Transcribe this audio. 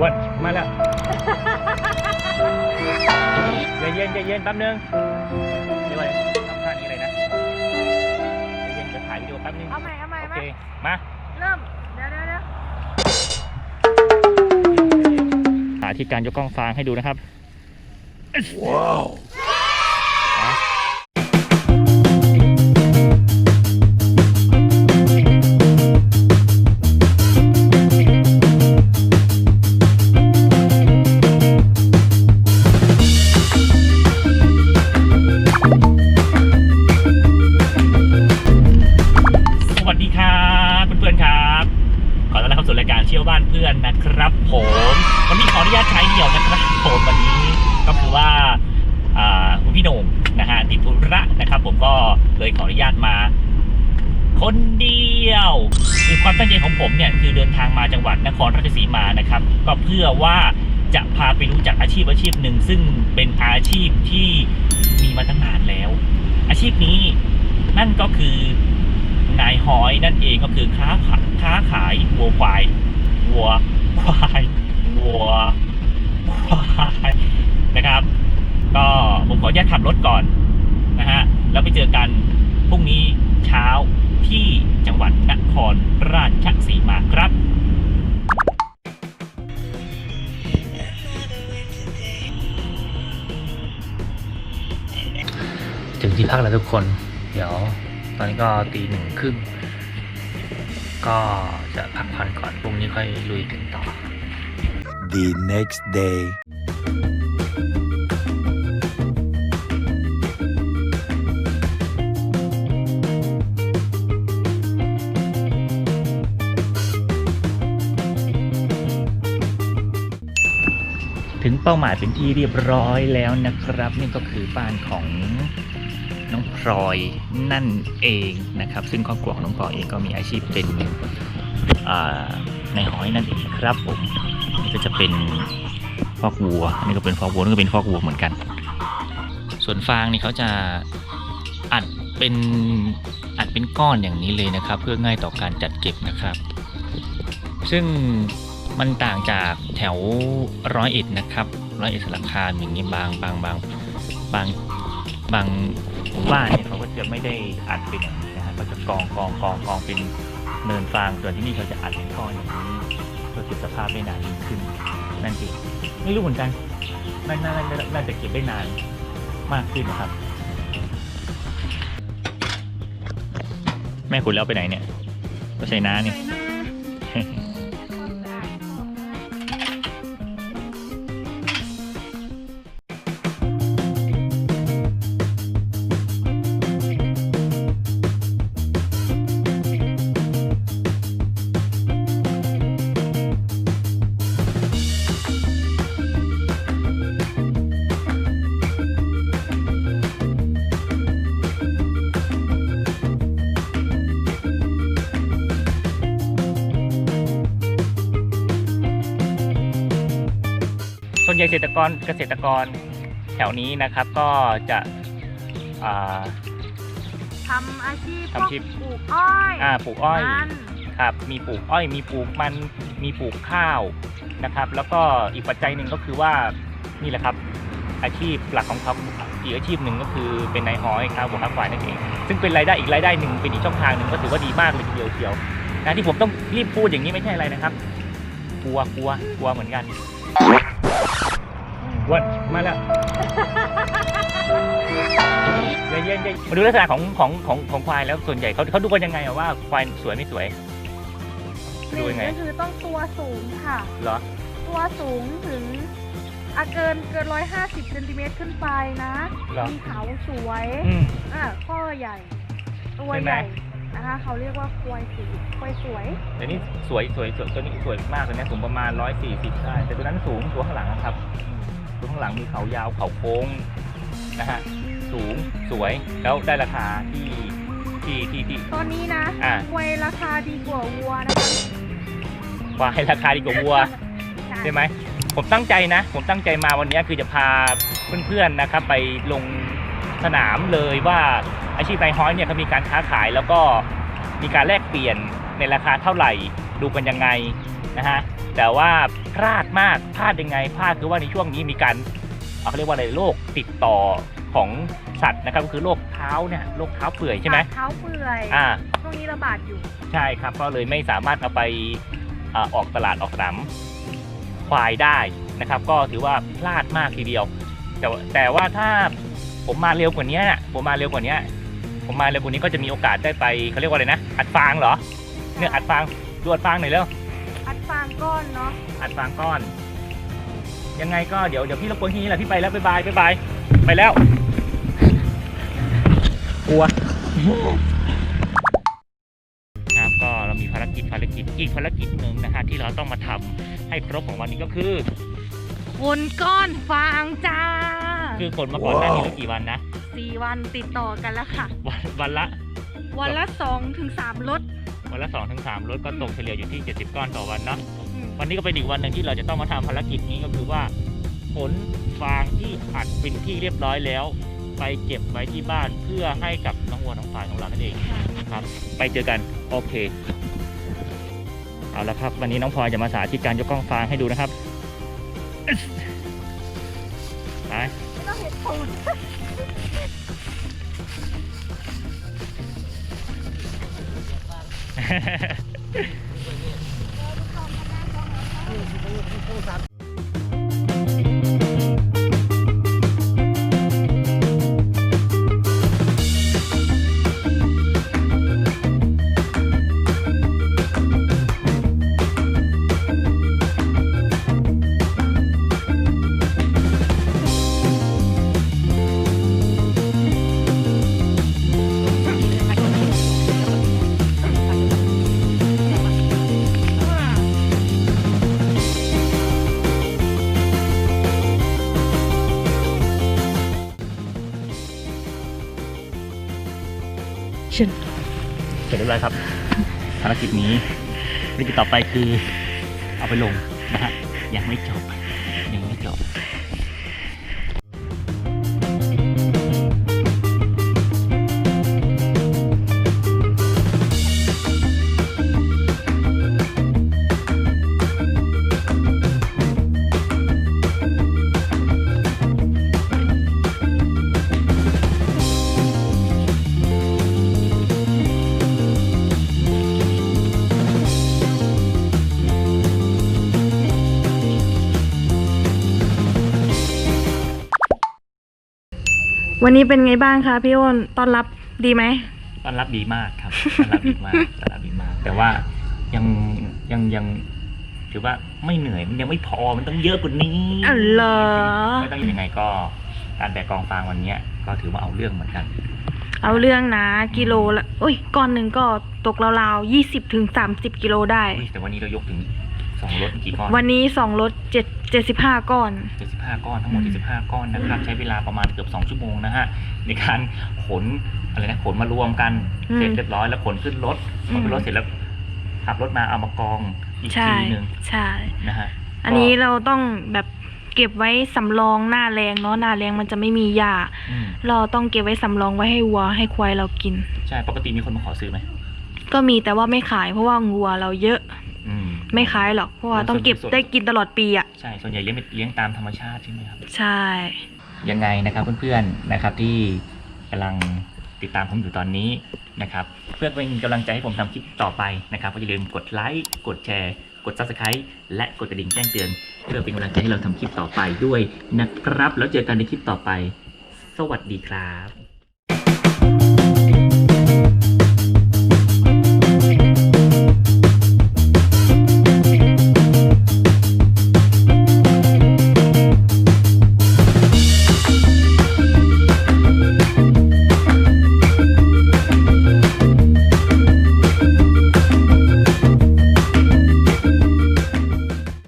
วันมาแล้วใจเย็นใจเย็นแป๊บนึงเดี๋ยวไปทำท่านี้เลยนะใจเย็นจะถ่ายวิดีโอแป๊บนึงเอาใหม่เอาใหม่โอเอาใหเคม่มาเริ่มเดี๋ยวเดี๋ยวเดี๋ยวหาที่การยกกล้องฟางให้ดูนะครับส เลยขออนุญาตมา คนเดียวคือความตั้งใจของผมเนี่ยคือเดินทางมาจังหวัดนครราชสีมานะครับ ก็เพื่อว่าจะพาไปรู้จักอาชีพอาชีพหนึ่ง ซึ่งเป็นอาชีพที่มีมาตั้งนานแล้ว อาชีพนี้นั่นก็คือนายหอยนั่นเองก็คือค้าขายค้าขายวัวควายวัวควายวัวควายนะครับ ก็ผมขออนุญาตขับรถก่อนนะฮะแล้วไปเจอกัน พรุ่งนี้เช้าที่จังหวัดนครราชสีมาครับถึงที่พักแล้วทุกคน เดี๋ยวตอนนี้ก็ตีหนึ่งครึ่ง ก็จะพักผ่อนก่อนพรุ่งนี้ค่อยลุยกันต่อ The next day. ถึงเป้าหมายเป็นที่เรียบร้อยแล้วนะครับ นี่ก็คือบ้านของน้องพลอยนั่นเองนะครับ ซึ่งครอบครัวของน้องพลอยเองก็มีอาชีพเป็นในหอยนั่นเองครับผมนี่ก็จะเป็นฟอกวัวนนี่ก็เป็นฟอกวัวนี่ก็เป็นฟอกวัวเหมือนกัน ส่วนฟางนี่เขาจะอัดเป็นอัดเป็นก้อนอย่างนี้เลยนะครับ เพื่อง่ายต่อการจัดเก็บนะครับ ซึ่ง มันต่างจากแถวร้อยเอ็ดนะครับร้อยเอ็ดสารคามอย่างนี้บางบางบางบางบางหมู่บ้านเนี่ยเขาก็จะไม่ได้อัดเป็นอย่างนี้นะฮะก็จะกองกองกองกองเป็นเนินฟางส่วนที่นี่เขาจะอัดเป็นก้อนอย่างนี้เพื่อเก็บสภาพได้นานยิ่งขึ้น นั่นเองไม่รู้เหมือนกันน่าน่าน่าน่าจะเก็บได้นานมากขึ้นนะครับ แม่คุณแล้วไปไหนเนี่ยก็ใช้น้านี่ ส่วนใหญ่เกษตรกรเกษตรกรแถวนี้นะครับก็จะอ่า ทำอาชีพทำอาชีพพวกปลูกอ้อยอ่าปลูกอ้อย มันครับมีปลูกอ้อยมีปลูกมันมีปลูกข้าวนะครับ แล้วก็อีกปัจจัยหนึ่งก็คือว่านี่แหละครับ อาชีพหลักของเขาอีกอาชีพหนึ่งก็คือเป็นนายห้อยค้าวัวค้าควายนั่นเองซึ่งเป็นรายได้อีกรายได้หนึ่งเป็นอีกช่องทางหนึ่งก็ถือว่าดีมากเลยทีเดียวเชียวนะที่ผมต้องรีบพูดอย่างนี้ไม่ใช่อะไรนะครับ กลัวกลัวกลัวเหมือนกัน วันมาแล้วใจเย็นใจมาดูลักษณะของของของของควายแล้วส่วนใหญ่เขาเขาดูกันยังไงอะว่าควายสวยไม่สวยหดูนึ่งยังไง ก็คือต้องตัวสูงค่ะ เหรอ ตัวสูงถึงอาเกินเกินร้อยห้าสิบเซนติเมตรขึ้นไปนะ เหรอ มีเขาสวยอืม อ่าข้อใหญ่ ตัวใช่ไหม ใหญ่นะคะเขาเรียกว่าควายสีควายสวยแต่นี่สวยสวยสวยตัวนี้สวยมากเลยนะสูงประมาณร้อยสี่สิบได้ แต่ตัวนั้นสูงตัวข้างหลังนะครับอืม ตัวข้างหลังมีเขายาวเขาโค้งนะฮะสูงสวยแล้วได้ราคาที่ที่ที่ที่ ตอนนี้นะอ่าควายราคาดีกว่าวัวนะคะควายราคาดีกว่าวัว ใช่ไหมผมตั้งใจนะ ผมตั้งใจมาวันนี้คือจะพาเพื่อนๆนะครับไปลงสนามเลยว่าอาชีพนายฮ้อยเนี่ยเขามีการค้าขายแล้วก็มีการแลกเปลี่ยนในราคาเท่าไหร่ดูกันยังไงนะฮะ แต่ว่าพลาดมากพลาดยังไงพลาดคือว่าในช่วงนี้มีการเอ่อเขาเรียกว่าอะไรโรคติดต่อของสัตว์นะครับก็คือโรคเท้าเนี่ยโรคเท้าเปื่อยใช่ไหมเท้าเปื่อยอ่าช่วงนี้ระบาดอยู่ ใช่ครับก็เลยไม่สามารถเอาไปเอ่อออกตลาดออกสนามควายได้นะครับ ก็ถือว่าพลาดมากทีเดียว แต่ว่าแต่ว่าถ้าผมมาเร็วกว่านี้น่ะผมมาเร็วกว่านี้ผมมาเร็วกว่านี้ก็จะมีโอกาสได้ไปเขาเรียกว่าอะไรนะ อัดฟางเหรอ เนี่ยอัดฟางดูอัดฟางหน่อยเร็วอัด ฟางก้อนเนาะอัดฟางก้อน ยังไงก็เดี๋ยวเดี๋ยวพี่รบกวนที่นี่แหละพี่ไปแล้วบ๊ายบายบ๊ายบายไปแล้วกลัวครับก็เรามีภารกิจภารกิจอีกภารกิจหนึ่งนะฮะที่เราต้องมาทำให้ครบของวันนี้ก็คือคนก้อนฟางจ้าคือฝนมาก่อนหน้านี้แล้วกี่วันนะสี่วันติดต่อกันแล้วค่ะ วันวันละ วันละสองถึงสามรถ วันละ2อถึงสรถก็ตกเฉลี่ยอยู่ที่ 70 ก้อนต่อวันเนาะอืมวันนี้ก็เป็นอีกวันหนึ่งที่เราจะต้องมาทำภารกิจนี้ก็คือว่าขนฟางที่อัดเป็นที่เรียบร้อยแล้ว ไปเก็บไว้ที่บ้านเพื่อให้กับน้องวัวน้องควายของเรานั่นเองครับ ไปเจอกันโอเคเอาละครับ วันนี้น้องพลอยจะมาสาธิตการยกกล้องฟางให้ดูนะครับไปไม่ต้องเห็นตูด สาม เสร็จเรียบร้อยครับ ภารกิจนี้ภารกิจต่อไปคือเอาไปลงนะฮะยังไม่จบ วันนี้เป็นไงบ้างคะพี่อ้นต้อนรับดีไหมต้อนรับดีมากครับต้อนรับดีมากต้อนรับดีมาก แต่ว่ายังยังยังถือว่าไม่เหนื่อยมันยังไม่พอมันต้องเยอะกว่านี้อ๋อเหรอไม่ต้องยังไงก็การแบกกองฟางวันเนี้ย ก็ถือว่าเอาเรื่องเหมือนกัน เอาเรื่องนะกิโลละโอ้ยก้อนหนึ่งก็ตกราวๆยี่สิบถึงสามสิบกิโลได้อุ๊ยแต่วันนี้เรายกถึงสองรถกี่ก้อนวันนี้สองรถเจ็ด เจ็ดสิบห้าก้อนเจ็ดสิบห้าก้อน ทั้งหมดอืเจ็ดมสิบห้าก้อนนะครับ ใช้เวลาประมาณเกือบสองชั่วโมงนะฮะ ในการขนอะไรนะ ขนมารวมกันเสร็จเรียบร้อยแล้วขนขึ้นรถขนขึ้นรถเสร็จแล้วขับรถมาเอามากองอีกใช่ ทีหนึ่งใช่ นะฮะอันนี้เราต้องแบบเก็บไว้สำรองหน้าแรงเนาะหน้าแรงมันจะไม่มีหญ้าอืมเราต้องเก็บไว้สำรองไว้ให้วัวให้ควายเรากิน ใช่ ปกติมีคนมาขอซื้อไหมก็มีแต่ว่าไม่ขายเพราะว่างัวเราเยอะ อืมไม่ขายหรอกเพราะว่าต้องเก็บส่วนได้กินตลอดปีอะใช่ส่วนใหญ่เลี้ยงเป็นเลี้ยงตามธรรมชาติใช่ไหมครับ ใช่ ยังไงนะครับเพื่อนๆนะครับที่กำลังติดตามผมอยู่ตอนนี้นะครับ เพื่อเป็นกำลังใจให้ผมทำคลิปต่อไปนะครับก็อย่าลืมกดไลค์กดแชร์ กด subscribe และกดกระดิ่งแจ้งเตือน เพื่อเป็นกำลังใจให้เราทำคลิปต่อไปด้วยนะครับ แล้วเจอกันในคลิปต่อไป สวัสดีครับ